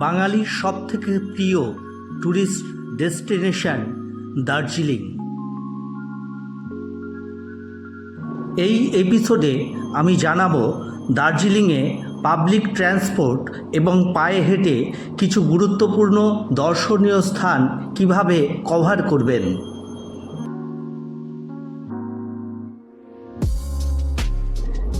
বাঙালির সবথেকে প্রিয় ট্যুরিস্ট ডেস্টিনেশন দার্জিলিং। এই এপিসোডে আমি জানাব দার্জিলিংয়ে পাবলিক ট্রান্সপোর্ট এবং পায়ে হেঁটে কিছু গুরুত্বপূর্ণ দর্শনীয় স্থান কীভাবে কভার করবেন।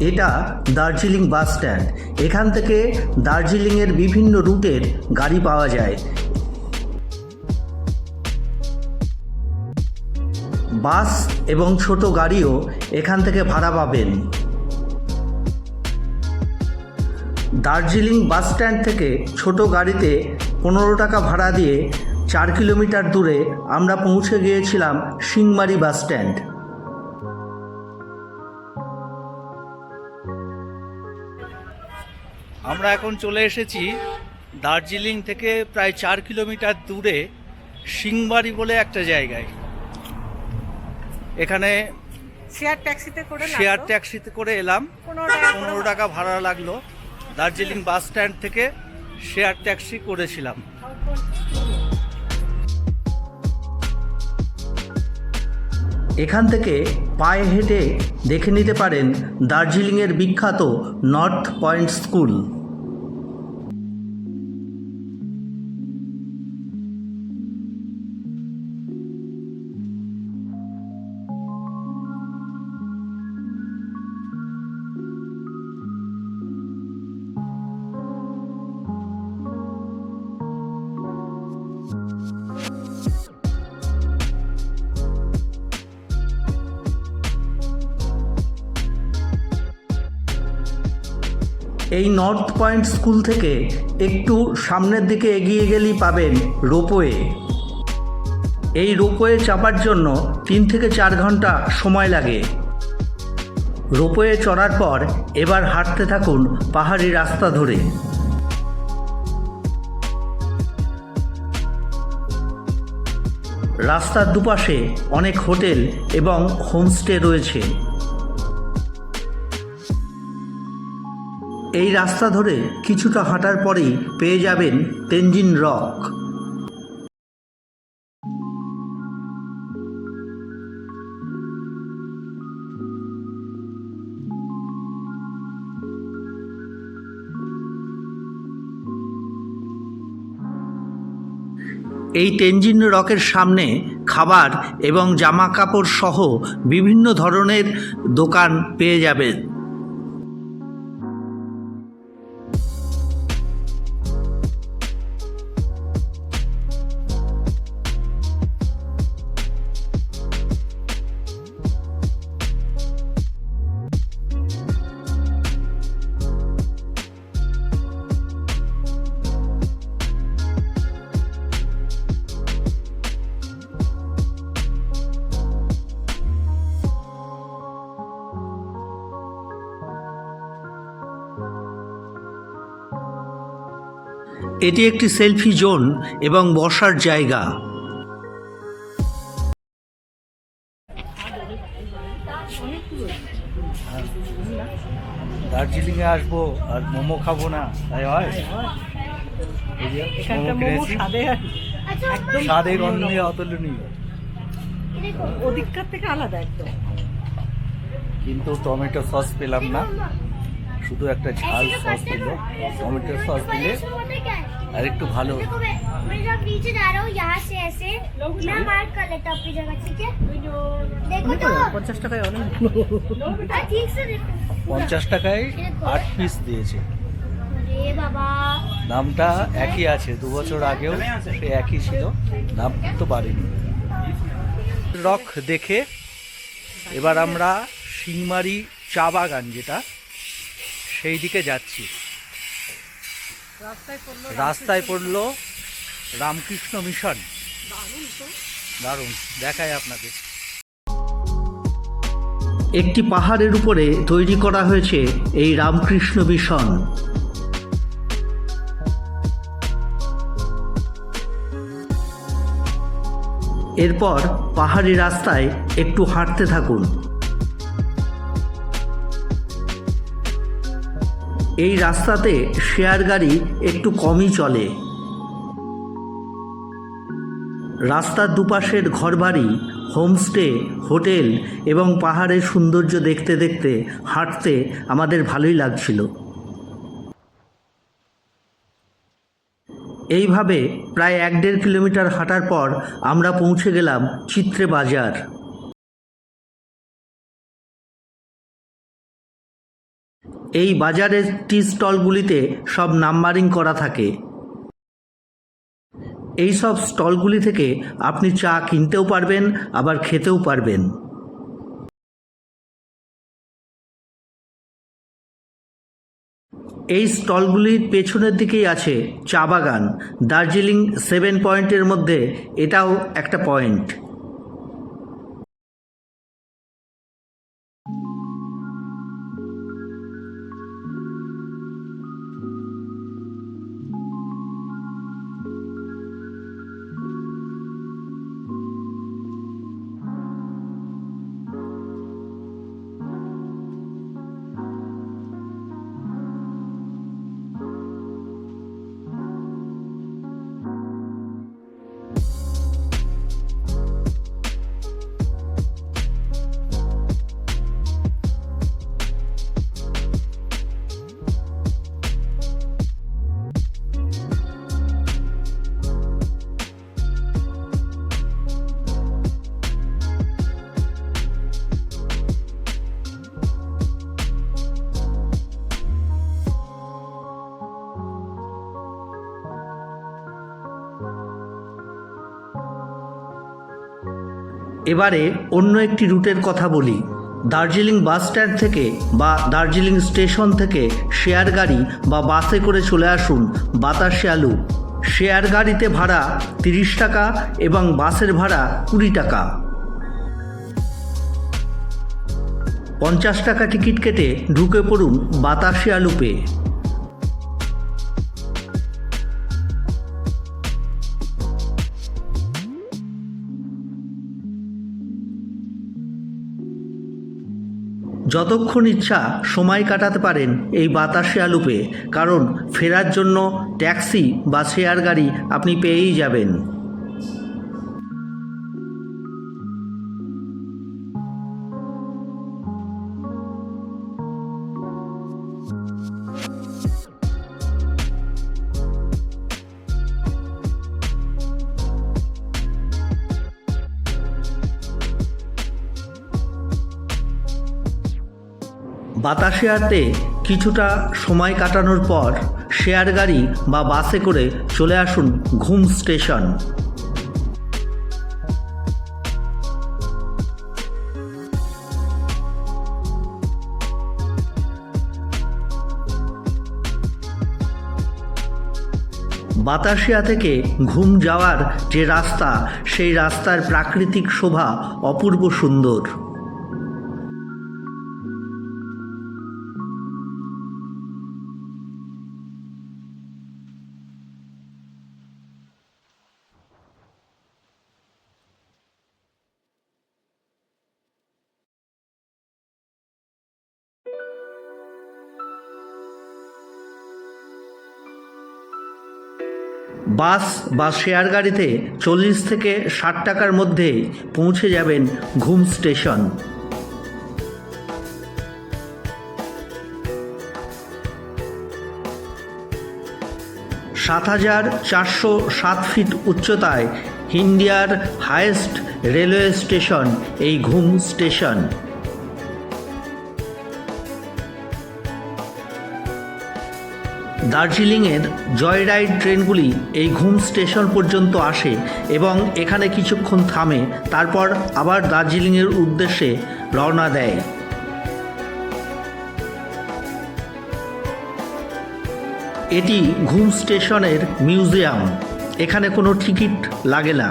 এটা দার্জিলিং বাস স্ট্যান্ড। এখান থেকে দার্জিলিংয়ের বিভিন্ন রুটের গাড়ি পাওয়া যায়। বাস এবং ছোট গাড়িও এখান থেকে ভাড়া পাবেন। দার্জিলিং বাস স্ট্যান্ড থেকে ছোট গাড়িতে পনেরো টাকা ভাড়া দিয়ে চার কিলোমিটার দূরে আমরা পৌঁছে গিয়েছিলাম সিংমারি বাস স্ট্যান্ড। আমরা এখন চলে এসেছি দার্জিলিং থেকে প্রায় চার কিলোমিটার দূরে সিংবাড়ি বলে একটা জায়গায়। এখানে শেয়ার ট্যাক্সিতে করে শেয়ার ট্যাক্সিতে করে এলাম। পনেরো টাকা পনেরো টাকা ভাড়া লাগল। দার্জিলিং বাস স্ট্যান্ড থেকে শেয়ার ট্যাক্সি করেছিলাম। এখান থেকে পায়ে হেঁটে দেখে নিতে পারেন দার্জিলিংয়ের বিখ্যাত নর্থ পয়েন্ট স্কুল। এই নর্থ পয়েন্ট স্কুল থেকে একটু সামনের দিকে এগিয়ে গেলেই পাবেন রোপওয়ে। এই রোপওয়ে চাপার জন্য তিন থেকে চার ঘণ্টা সময় লাগে। রোপওয়ে চড়ার পর এবার হাঁটতে থাকুন পাহাড়ি রাস্তা ধরে। রাস্তার দুপাশে অনেক হোটেল এবং হোমস্টে রয়েছে। এই রাস্তা ধরে কিছুটা হাঁটার পরেই পেয়ে যাবেন তেনজিন রক। এই তেনজিন রকের সামনে খাবার এবং জামা কাপড় সহ বিভিন্ন ধরনের দোকান পেয়ে যাবেন। এটি একটি সেলফি জোন এবং বসার জায়গা। দার্জিলিংয়ে আসব আর মোমো খাব না তাই হয়। স্বাদে একদম স্বাদে গন্ধে অতুলনীয়। ওদিককার থেকে আলাদা একদম। কিন্তু টমেটো সস পেলাম না। শুধু একটা ঝাল সস দিল। টমেটো সস দিলে আর একটু ভালো পঞ্চাশ টাকায় অনেক পঞ্চাশ টাকায় আট পিস দিয়েছে। দামটা একই আছে দু বছর আগেও সে একই ছিল দাম তো বাড়িনি। রক দেখে এবার আমরা সিংমারি চা বাগান যেটা সেই দিকে যাচ্ছি। রাস্তায় পড়ল রামকৃষ্ণ মিশন। দারুণ দেখায় আপনাকে। একটি পাহাড়ের উপরে তৈরি করা হয়েছে এই রামকৃষ্ণ মিশন। এরপর পাহাড়ি রাস্তায় একটু হাঁটতে থাকুন। এই রাস্তাতে শেয়ার গাড়ি একটু কমই চলে। রাস্তার দুপাশের ঘরবাড়ি, হোমস্টে, হোটেল এবং পাহাড়ের সৌন্দর্য দেখতে দেখতে হাঁটতে আমাদের ভালোই লাগছিল। এইভাবে প্রায় এক দেড় কিলোমিটার হাঁটার পর আমরা পৌঁছে গেলাম চিত্রে বাজার। এই বাজারের টি স্টলগুলিতে সব নাম্বারিং করা থাকে। এই সব স্টলগুলি থেকে আপনি চা কিনতেও পারবেন, আবার খেতেও পারবেন। এই স্টলগুলির পেছনের দিকেই আছে চা বাগান। দার্জিলিং সেভেন পয়েন্টের মধ্যে এটাও একটা পয়েন্ট। এবারে অন্য একটি রুটের কথা বলি। দার্জিলিং বাস স্ট্যান্ড থেকে বা দার্জিলিং স্টেশন থেকে শেয়ার গাড়ি বা বাসে করে চলে আসুন বাতাসে আলু। শেয়ার গাড়িতে ভাড়া তিরিশ টাকা এবং বাসের ভাড়া কুড়ি টাকা। পঞ্চাশ টাকা টিকিট কেটে ঢুকে পড়ুন বাতাসে আলুপে যতক্ষণ ইচ্ছা সময় কাটাতে পারেন এই বাতাসে আলুপে কারণ ফেরার জন্য ট্যাক্সি বা শেয়ার গাড়ি আপনি পেয়েই যাবেন। বাতাসে আটে কিছুটা সময় কাটানোর পর শেয়ার গাড়ি বা বাসে করে চলে আসুন ঘুম স্টেশন। বাতাসিয়া থেকে ঘুম যাওয়ার যে রাস্তা, সেই রাস্তার প্রাকৃতিক শোভা অপূর্ব সুন্দর। বাস বা শেয়ার গাড়িতে চল্লিশ থেকে ষাট টাকার মধ্যে পৌঁছে যাবেন ঘুম স্টেশন। সাত হাজার চারশো সাত ফিট উচ্চতায় ইন্ডিয়ার হায়েস্ট রেলওয়ে স্টেশন, এই ঘুম স্টেশন। দার্জিলিংয়ের জয়রাইড ট্রেনগুলি এই ঘুম স্টেশন পর্যন্ত আসে এবং এখানে কিছুক্ষণ থামে, তারপর আবার দার্জিলিংয়ের উদ্দেশ্যে রওনা দেয়। এটি ঘুম স্টেশনের মিউজিয়াম। এখানে কোনো টিকিট লাগে না।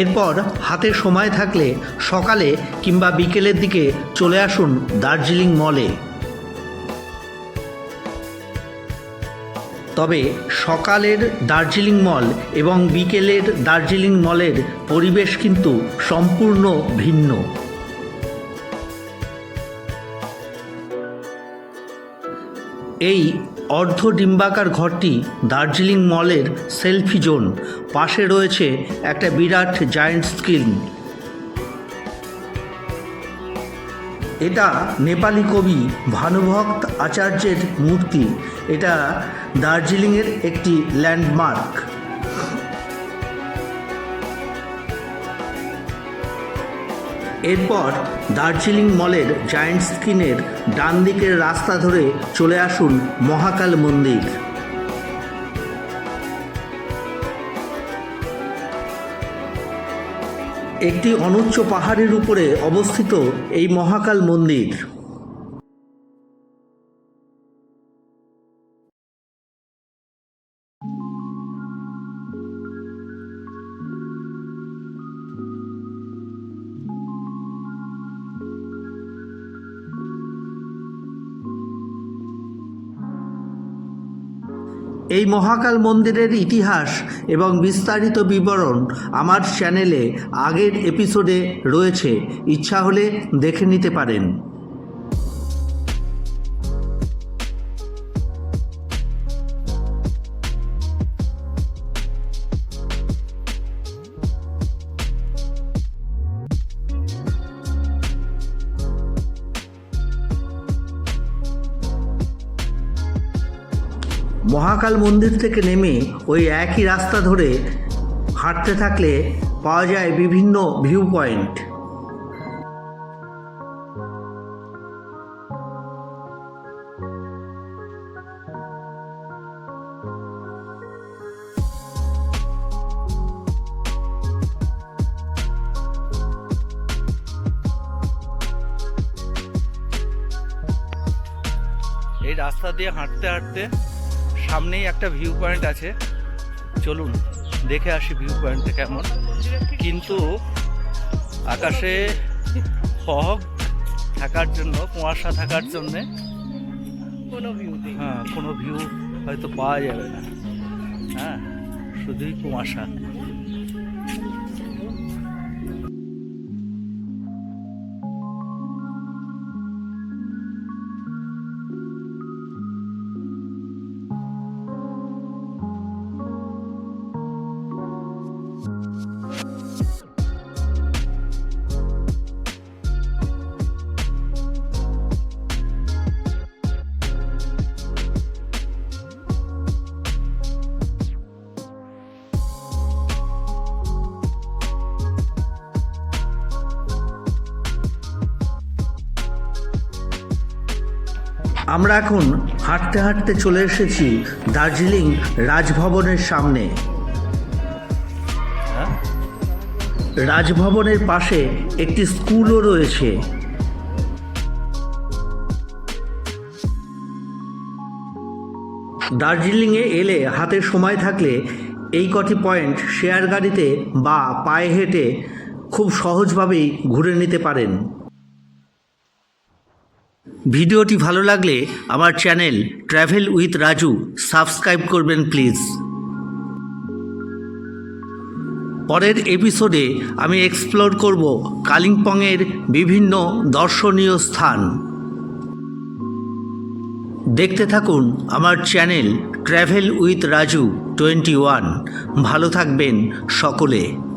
এরপর হাতে সময় থাকলে সকালে কিংবা বিকেলের দিকে চলে আসুন দার্জিলিং মলে। তবে সকালের দার্জিলিং মল এবং বিকেলের দার্জিলিং মলের পরিবেশ কিন্তু সম্পূর্ণ ভিন্ন। এই অর্ধ ডিম্বাকার ঘরটি দার্জিলিং মলের সেলফি জোন। পাশে রয়েছে একটা বিরাট জায়েন্ট স্ক্রিন এটা নেপালি কবি ভানুভক্ত আচার্যের মূর্তি। এটা দার্জিলিংয়ের একটি ল্যান্ডমার্ক এরপর দার্জিলিং মলের জায়েন্ট স্ক্রিনের ডান দিকের রাস্তা ধরে চলে আসুন মহাকাল মন্দির। একটি অনুচ্চ পাহাড়ের উপরে অবস্থিত এই মহাকাল মন্দির। এই মহাকাল মন্দিরের ইতিহাস এবং বিস্তারিত বিবরণ আমার চ্যানেলে আগের এপিসোডে রয়েছে। ইচ্ছা হলে দেখে নিতে পারেন। মহাকাল মন্দির থেকে নেমে ওই একই রাস্তা ধরে হাঁটতে থাকলে পাওয়া যায় বিভিন্ন ভিউ পয়েন্ট এই রাস্তা দিয়ে হাঁটতে হাঁটতে সামনেই একটা ভিউ পয়েন্ট আছে। চলুন দেখে আসি ভিউ পয়েন্টটা কেমন। কিন্তু আকাশে ফগ থাকার জন্য কুয়াশা থাকার জন্য কোনো ভিউ হ্যাঁ কোনো ভিউ হয়তো পাওয়া যাবে না। হ্যাঁ শুধুই কুয়াশা। আমরা এখন হাঁটতে হাঁটতে চলে এসেছি দার্জিলিং রাজভবনের সামনে। রাজভবনের পাশে একটি স্কুলও রয়েছে। দার্জিলিংয়ে এলে হাতে সময় থাকলে এই কটি পয়েন্ট শেয়ার গাড়িতে বা পায়ে হেঁটে খুব সহজভাবেই ঘুরে নিতে পারেন। ভিডিওটি ভালো লাগলে আমার channel travel with Raju subscribe করবেন প্লিজ। পরের এপিসোডে আমি এক্সপ্লোর করব কালিম্পংয়ের বিভিন্ন দর্শনীয় স্থান। দেখতে থাকুন আমার channel travel with Raju twenty one. ভালো থাকবেন সকলে।